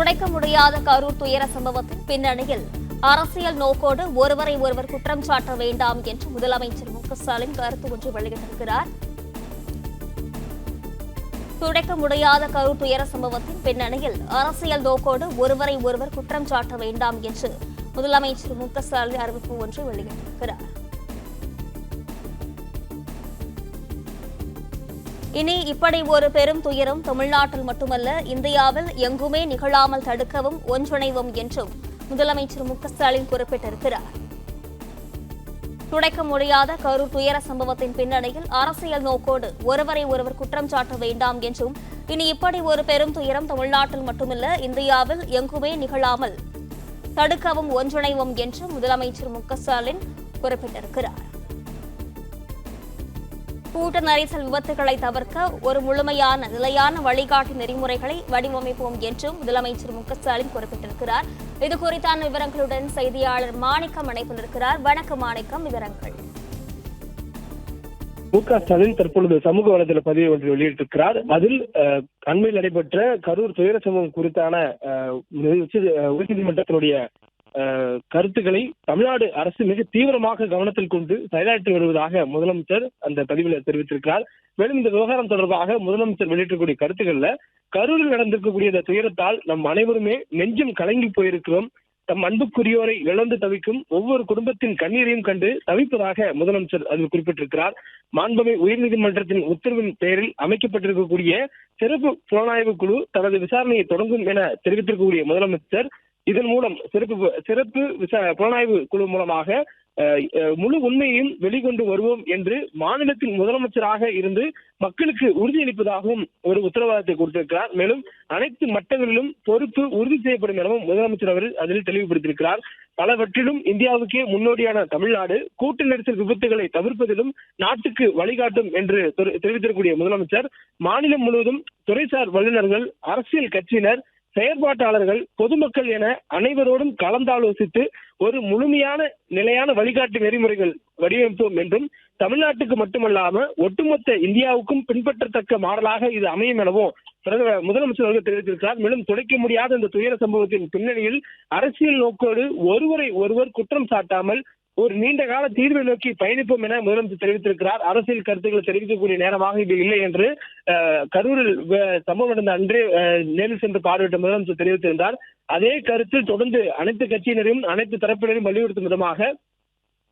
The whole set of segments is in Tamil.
துடைக்க முடியாத கரூர் துயர சம்பவத்தின் பின்னணியில் அரசியல் நோக்கோடு ஒருவரை ஒருவர் குற்றம் சாட்ட வேண்டாம் என்று முதலமைச்சர் மு ஸ்டாலின் கருத்து ஒன்று வெளியிட்டிருக்கிறார். துடைக்க முடியாத கரூர் துயர சம்பவத்தின் பின்னணியில் அரசியல் நோக்கோடு ஒருவரை ஒருவர் குற்றம் சாட்ட வேண்டாம் என்று முதலமைச்சர் மு ஸ்டாலின் அறிவிப்பு ஒன்று வெளியிட்டிருக்கிறார். இனி இப்படி ஒரு பெரும் துயரம் தமிழ்நாட்டில் மட்டுமல்ல இந்தியாவில் எங்குமே நிகழாமல் தடுக்கவும் ஒன்றிணைவோம் என்றும் முதலமைச்சர் மு ஸ்டாலின் குறிப்பிட்டிருக்கிறார். துடைக்க முடியாத கரூர் துயர சம்பவத்தின் பின்னணியில் அரசியல் நோக்கோடு ஒருவரை ஒருவர் குற்றம் சாட்ட வேண்டாம் என்றும் இனி இப்படி ஒரு பெரும் துயரம் தமிழ்நாட்டில் மட்டுமல்ல இந்தியாவில் எங்குமே நிகழாமல் தடுக்கவும் ஒன்றிணைவோம் என்றும் முதலமைச்சர் மு ஸ்டாலின் குறிப்பிட்டிருக்கிறார். கூட்ட நெரிசல் விபத்துகளை தவிர்க்க ஒரு முழுமையான நிலையான வழிகாட்டு நெறிமுறைகளை வடிவமைப்போம் என்றும் முதலமைச்சர் மு க ஸ்டாலின் குறிப்பிட்டிருக்கிறார். இது குறித்தான விவரங்களுடன் செய்தியாளர் மாணிக்கம் இணைப்பில் இருக்கிறார். வணக்கம் மாணிக்கம் விவரங்கள். மு க ஸ்டாலின் தற்பொழுது சமூக வலைதள பதிவு ஒன்று வெளியிட்டிருக்கிறார். அதில் அஹ், அண்மையில் நடைபெற்ற கரூர் துயர சம்பவம் குறித்தான அஹ், உச்ச- உயர்நீதிமன்றத்தினுடைய கருத்துக்களை தமிழ்நாடு அரசு மிக தீவிரமாக கவனத்தில் கொண்டு செயலாற்றி வருவதாக முதலமைச்சர் அந்த பதிவில் தெரிவித்திருக்கிறார். மேலும் இந்த விவகாரம் தொடர்பாக முதலமைச்சர் வெளியிட்டக்கூடிய கருத்துக்கள்ல கரூரில் நடந்திருக்கக்கூடிய இந்த துயரத்தால் நம் அனைவருமே நெஞ்சம் கலங்கி போயிருக்கிறோம். தம் அன்புக்குரியோரை இழந்து தவிக்கும் ஒவ்வொரு குடும்பத்தின் கண்ணீரையும் கண்டு தவிப்பதாக முதலமைச்சர் அதில் குறிப்பிட்டிருக்கிறார். மாண்புமை உயர்நீதிமன்றத்தின் உத்தரவின் பெயரில் அமைக்கப்பட்டிருக்கக்கூடிய சிறப்பு புலனாய்வு குழு தனது விசாரணையை தொடங்கும் என தெரிவித்திருக்கக்கூடிய முதலமைச்சர் இதன் மூலம் சிறப்பு சிறப்பு புலனாய்வு குழு மூலமாக முழு உண்மையையும் வெளிக்கொண்டு வருவோம் என்று மாநிலத்தின் முதலமைச்சராக இருந்து மக்களுக்கு உறுதியளிப்பதாகவும் ஒரு உத்தரவாதத்தை கொடுத்திருக்கிறார். மேலும் அனைத்து மட்டங்களிலும் பொறுப்பு உறுதி செய்யப்படும் எனவும் முதலமைச்சர் அவர்கள் அதில் தெளிவுபடுத்தியிருக்கிறார். பலவற்றிலும் இந்தியாவுக்கே முன்னோடியான தமிழ்நாடு கூட்டு நெரிசல் விபத்துகளை தவிர்ப்பதிலும் நாட்டுக்கு வழிகாட்டும் என்று தெரி- தெரிவித்திருக்கக்கூடிய முதலமைச்சர் மாநிலம் முழுவதும் துறைசார் வல்லுநர்கள் அரசியல் கட்சியினர் செயற்பாட்டாளர்கள் பொதுமக்கள் என அனைவரோடும் கலந்தாலோசித்து ஒரு முழுமையான நிலையான வழிகாட்டு நெறிமுறைகள் வடிவமைப்போம் என்றும் தமிழ்நாட்டுக்கு மட்டுமல்லாம ஒட்டுமொத்த இந்தியாவுக்கும் பின்பற்றத்தக்க மாடலாக இது அமையும் எனவும் பிரதமர் முதலமைச்சர் அவர்கள் தெரிவித்திருக்கிறார். மேலும் துடைக்க முடியாத இந்த துயர சம்பவத்தின் பின்னணியில் அரசியல் நோக்கோடு ஒருவரை ஒருவர் குற்றம் சாட்டாமல் ஒரு நீண்ட கால தீர்வை நோக்கி பயணிப்போம் என முதலமைச்சர் தெரிவித்திருக்கிறார். அரசியல் கருத்துக்களை தெரிவிக்கக்கூடிய நேரமாக இது இல்லை என்று அஹ், கரூரில் சம்பவம் நடந்த அன்றே அஹ், நேரில் சென்று பார்வையிட்ட முதலமைச்சர் தெரிவித்திருந்தார். அதே கருத்து தொடர்ந்து அனைத்து கட்சியினரையும் அனைத்து தரப்பினரையும் வலியுறுத்தும் விதமாக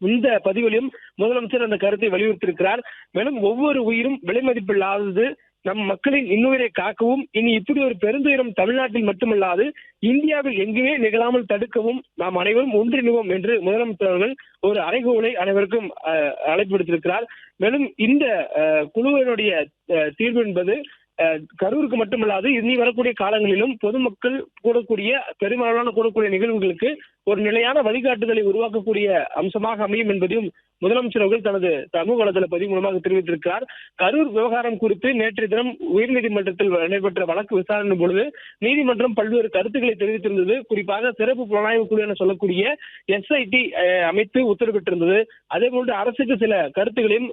இந்த பதிவிலும் முதலமைச்சர் அந்த கருத்தை வலியுறுத்தியிருக்கிறார். மேலும் ஒவ்வொரு உயிரும் விலைமதிப்பில்லாதது நம் மக்களின் இன்னுயிரை காக்கவும் இனி இப்படி ஒரு பெருந்துயரம் தமிழ்நாட்டில் மட்டுமல்லாது இந்தியாவில் எங்குமே நிகழாமல் தடுக்கவும் நாம் அனைவரும் ஒன்றிணுவோம் என்று முதலமைச்சர் அவர்கள் ஒரு அறைகோலை அனைவருக்கும் அஹ், அழைப்பு விடுத்திருக்கிறார் மேலும் இந்த அஹ், குழுவினுடைய அஹ், தீர்வு என்பது அஹ், கரூருக்கு மட்டுமல்லாது இனி வரக்கூடிய காலங்களிலும் பொதுமக்கள் கூடக்கூடிய பெருமளவான கூடக்கூடிய நிகழ்வுகளுக்கு ஒரு நிலையான வழிகாட்டுதலை உருவாக்கக்கூடிய அம்சமாக அமையும் என்பதையும் முதலமைச்சர் அவர்கள் தனது சமூக வலைதள பதிவு மூலமாக தெரிவித்திருக்கிறார். கரூர் விவகாரம் குறித்து நேற்றைய தினம் உயர்நீதிமன்றத்தில் நடைபெற்ற வழக்கு விசாரணை பொழுது நீதிமன்றம் பல்வேறு கருத்துக்களை தெரிவித்திருந்தது. குறிப்பாக சிறப்பு புலனாய்வு குழு என சொல்லக்கூடிய எஸ்ஐடி அமைத்து உத்தரவிட்டிருந்தது. அதே போன்று அரசுக்கு சில கருத்துக்களையும்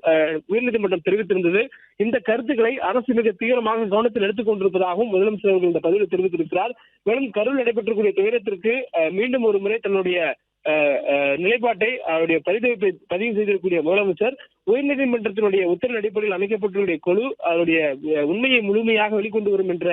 உயர்நீதிமன்றம் தெரிவித்திருந்தது. இந்த கருத்துக்களை அரசு மிக தீவிரமாக கவனத்தில் எடுத்துக் கொண்டிருப்பதாகவும் முதலமைச்சர் அவர்கள் இந்த பதிவில் தெரிவித்திருக்கிறார். மேலும் கரூர் நடைபெற்றக்கூடிய துயரத்திற்கு மீண்டும் ஒரு முறை தன்னுடைய நிலைப்பாட்டை அவருடைய பதிவு பதிவு செய்திருக்கக்கூடிய முதலமைச்சர் உயர்நீதிமன்றத்தினுடைய உத்தரவின் அடிப்படையில் அமைக்கப்பட்டுள்ள குழு அவருடைய உண்மையை முழுமையாக வெளிக்கொண்டு வரும் என்ற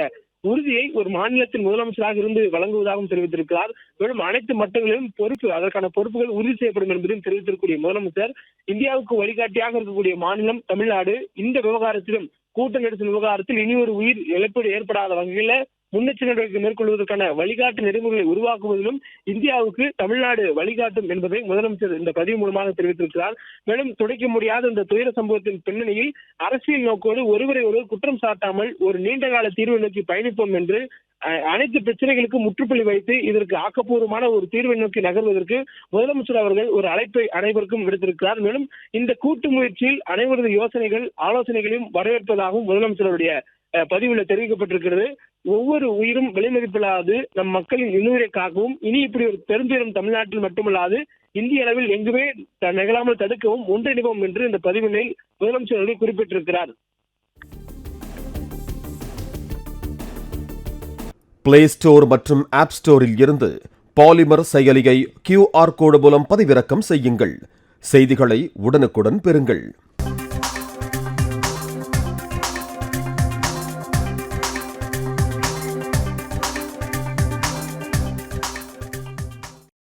உறுதியை ஒரு மாநிலத்தின் முதலமைச்சராக இருந்து வழங்குவதாகவும் தெரிவித்திருக்கிறார். மேலும் அனைத்து மட்டங்களிலும் பொறுப்பு அதற்கான பொறுப்புகள் உறுதி செய்யப்படும் என்பதையும் தெரிவித்திருக்கக்கூடிய முதலமைச்சர் இந்தியாவுக்கு வழிகாட்டியாக இருக்கக்கூடிய மாநிலம் தமிழ்நாடு. இந்த விவகாரத்திலும் கூட்ட நெரிசல் விவகாரத்தில் இனி ஒரு உயிர் இழப்பீடு ஏற்படாத வகையில முன்னெச்சரிக்கை நடவடிக்கை மேற்கொள்வதற்கான வழிகாட்டு நெறிமுறைகளை உருவாக்குவதிலும் இந்தியாவுக்கு தமிழ்நாடு வழிகாட்டும் என்பதை முதலமைச்சர் இந்த பதிவு மூலமாக தெரிவித்திருக்கிறார். மேலும் துடைக்க முடியாத இந்த துயர சம்பவத்தின் பின்னணியில் அரசியல் நோக்கோடு ஒருவரை ஒருவர் குற்றம் சாட்டாமல் ஒரு நீண்ட கால தீர்வை நோக்கி பயணிப்போம் என்று அஹ், அனைத்து பிரச்சனைகளுக்கும் முற்றுப்புள்ளி வைத்து இதற்கு ஆக்கப்பூர்வமான ஒரு தீர்வை நோக்கி நகர்வதற்கு முதலமைச்சர் அவர்கள் ஒரு அழைப்பை அனைவருக்கும் விடுத்திருக்கிறார். மேலும் இந்த கூட்டு முயற்சியில் அனைவரது யோசனைகள் ஆலோசனைகளையும் வரவேற்பதாகவும் முதலமைச்சருடைய அஹ், பதிவில் தெரிவிக்கப்பட்டிருக்கிறது. ஒவ்வொரு உயிரும் விலைமதிப்பில்லாது நம் மக்களின் இன்னுயிரை காக்கவும். இனி இப்படி ஒரு பெருந்துயரம் தமிழ்நாட்டில் மட்டுமல்லாது இந்திய அளவில் எங்குமே நிகழாமல் தடுக்கவும் ஒன்றிணைவோம் என்று இந்த பதிவினை முதலமைச்சர் அவர்கள் குறிப்பிட்டிருக்கிறார். பிளே ஸ்டோர் மற்றும் ஆப் ஸ்டோரில் இருந்து பாலிமர் செயலியை கியூஆர் கோடு மூலம் பதிவிறக்கம் செய்யுங்கள். செய்திகளை உடனுக்குடன் பெறுங்கள்.